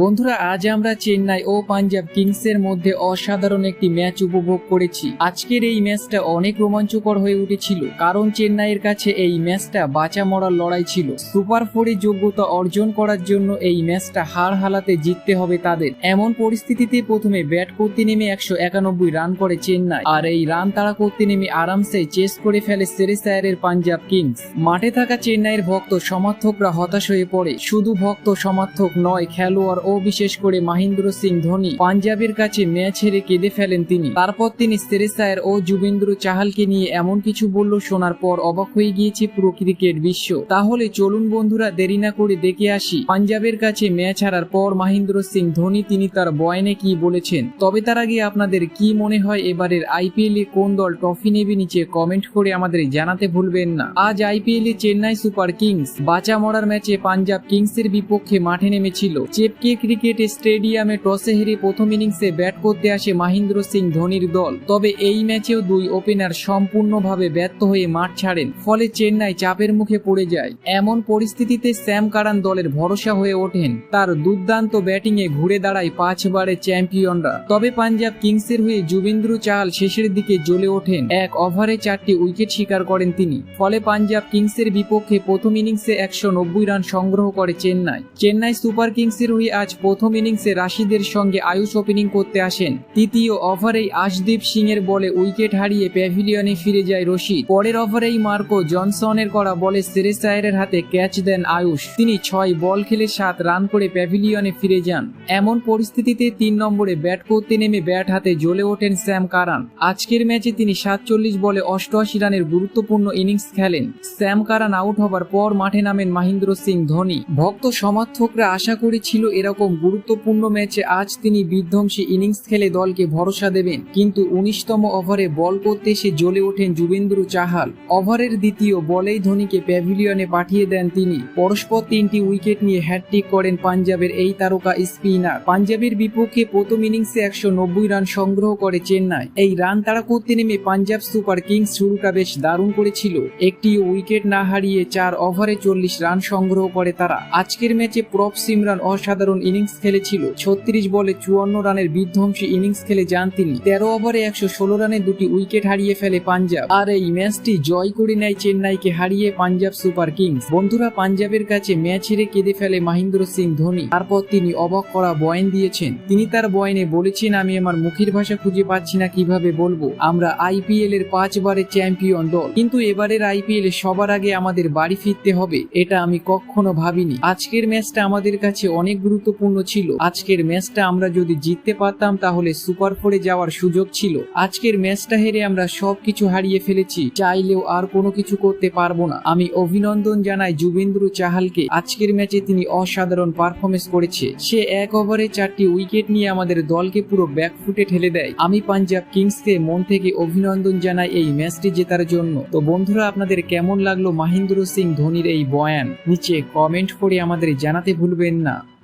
বন্ধুরা, আজ আমরা চেন্নাই ও পাঞ্জাব কিংসের মধ্যে অসাধারণ একটি ম্যাচ উপভোগ করেছি। আজকের এই ম্যাচটা অনেক রোমাঞ্চকর হয়ে উঠেছিল, কারণ চেন্নাইয়ের কাছে এই ম্যাচটা বাঁচা মরার লড়াই ছিল। সুপার ফোরে যোগ্যতা অর্জন করার জন্য এই ম্যাচটা হার হালাতে জিততে হবে তাদের। এমন পরিস্থিতিতে প্রথমে ব্যাট করতে নেমে একশো একানব্বই রান করে চেন্নাই, আর এই রান তাড়া করতে নেমে আরামসে চেস করে ফেলে সেরেসায়ারের পাঞ্জাব কিংস। মাঠে থাকা চেন্নাইয়ের ভক্ত সমর্থকরা হতাশ হয়ে পড়ে। শুধু ভক্ত সমর্থক নয়, খেলোয়াড় ও বিশেষ করে মহেন্দ্র সিং ধোনি পাঞ্জাবের কাছে ম্যাচ হেরে কেঁদে ফেলেন তিনি। তারপর তিনি সেরেসায়ার ও যুবেন্দ্র চাহালকে নিয়ে এমন কিছু বলল, শোনার পর অবাক হয়ে গিয়েছে পুরো ক্রিকেট বিশ্ব। তাহলে চলুন বন্ধুরা, দেরি না করে দেখে আসি, পাঞ্জাবের কাছে ম্যাচ হারার পর মহেন্দ্র সিং ধোনি তিনি তার বয়ানে কি বলেছেন। তবে তার আগে আপনাদের কি মনে হয় এবারের আইপিএল এ কোন দল ট্রফি নেবে নিচে কমেন্ট করে আমাদের জানাতে ভুলবেন না। আজ আইপিএল এ চেন্নাই সুপার কিংস, বাঁচা মরার ম্যাচে পাঞ্জাব কিংসের বিপক্ষে মাঠে নেমেছিল। চেপকে ক্রিকেট স্টেডিয়ামে টসে হেরে প্রথম ইনিংসে ব্যাট করতে আসে মহেন্দ্র সিং ধোনির দল। তবে এই ম্যাচেও দুই ওপেনার সম্পূর্ণভাবে ব্যর্থ হয়ে মাঠ ছাড়েন, ফলে চেন্নাই চাপের মুখে পড়ে যায়। এমন পরিস্থিতিতে স্যাম কারান দলের ভরসা হয়ে ওঠেন। তার দুর্দান্ত ব্যাটিংয়ে ঘুরে দাঁড়ায় পাঁচবারের চ্যাম্পিয়নরা। তবে পাঞ্জাব কিংসের হয়ে যুবেন্দ্র চাহাল শেষের দিকে জ্বলে ওঠেন। এক ওভারে চারটি উইকেট শিকার করেন তিনি। ফলে পাঞ্জাব কিংসের বিপক্ষে প্রথম ইনিংসে একশো নব্বই রান সংগ্রহ করে চেন্নাই। চেন্নাই সুপার কিংসের হয়ে আজ প্রথম ইনিংসে রাশিদের সঙ্গে আয়ুষ ওপেনিং করতে আসেন। তৃতীয় ওভারেই আশদীপ সিং এর বলে উইকেট হারিয়ে প্যাভিলিয়নে ফিরে যায় রশিদ। পরের ওভারেই মার্কো জনসনের করা বলে সেরেসায়ারের হাতে ক্যাচ দেন আয়ুষ। তিনি ছয় বল খেলে সাত রান করে প্যাভিলিয়নে ফিরে যান। এমন পরিস্থিতিতে তিন নম্বরে ব্যাট করতে নেমে ব্যাট হাতে জ্বলে ওঠেন স্যাম কারান। আজকের ম্যাচে তিনি সাতচল্লিশ বলে অষ্টআশি রানের গুরুত্বপূর্ণ ইনিংস খেলেন। স্যাম কারান আউট হবার পর মাঠে নামেন মহেন্দ্র সিং ধোনি। ভক্ত সমর্থকরা আশা করেছিল এরকম গুরুত্বপূর্ণ ম্যাচে আজ তিনি বিধ্বংসী ইনিংস খেলে দলকে ভরসা দেবেন। কিন্তু উনিশতম ওভারে বল করতে এসে জ্বলে ওঠেন যুবেন্দ্র চাহাল। ওভারের দ্বিতীয় বলেই ধোনিকে প্যাভিলিয়নে পাঠিয়ে দেন তিনি। পরস্পর তিনটি উইকেট নিয়ে হ্যাটট্রিক করেন পাঞ্জাবের এই তারকা স্পিনার। পাঞ্জাবের বিপক্ষে প্রথম ইনিংসে একশো নব্বই রান সংগ্রহ করে চেন্নাই। এই রান তাড়া করতে নেমে পাঞ্জাব সুপার কিংস শুরুটা বেশ দারুণ করেছিল। একটি উইকেট না হারিয়ে চার ওভারে চল্লিশ রান সংগ্রহ করে তারা। আজকের ম্যাচে প্রপ সিমরান অসাধারণ ইনিংস খেলেছিল। ছত্রিশ বলে চুয়ান্ন রানের বিধ্বংসী ইনিংস খেলে যান তিনি। তেরো ওভারে একশো ষোলো রানে দুটি উইকেট হারিয়ে ফেলে পাঞ্জাব। আর এই ম্যাচটি জয় করে নেয় চেন্নাইকে হারিয়ে পাঞ্জাব সুপার কিংস। বন্ধুরা, পাঞ্জাবের কাছে ম্যাচ হেরে কেঁদে ফেলে মহেন্দ্র সিং ধোনি। তারপর তিনি অবাক করা বয়ান দিয়েছেন, তিনি তার বয়ানে বলেছেন, আমি আমার মুখের ভাষা খুঁজে পাচ্ছি না, কীভাবে বলব? আমরা আইপিএল এর পাঁচবারের চ্যাম্পিয়ন দল। কিন্তু এবারের আইপিএল এ সবার আগে আমাদের বাড়ি ফিরতে হবে, এটা আমি কখনো ভাবিনি। আজকের ম্যাচটা আমাদের কাছে অনেক গুরুত্বপূর্ণ ছিল। আজকের ম্যাচটা আমরা যদি জিততে পারতাম, তাহলে সুপার ফোরে যাওয়ার সুযোগ ছিল। আজকের ম্যাচটা হেরে আমরা সবকিছু হারিয়ে ফেলেছি। চাইলেও আর কোনো কিছু করতে পারব না। আমি অভিনন্দন জানাই যুবেন্দ্র চাহালকে। আজকের ম্যাচে তিনি অসাধারণ পারফরমেন্স করেছে। সে এক ওভারে চারটি উইকেট নিয়ে আমাদের দলকে পুরো ব্যাকফুটে ঠেলে দেয়। আমি পাঞ্জাব কিংসকে মন থেকে অভিনন্দন জানাই এই ম্যাচটি জেতার জন্য। তো বন্ধুরা, আপনাদের কেমন লাগল মহেন্দ্র সিং ধোনির এই বয়ান? নিচে কমেন্ট করে আমাদের জানাতে ভুলবেন না।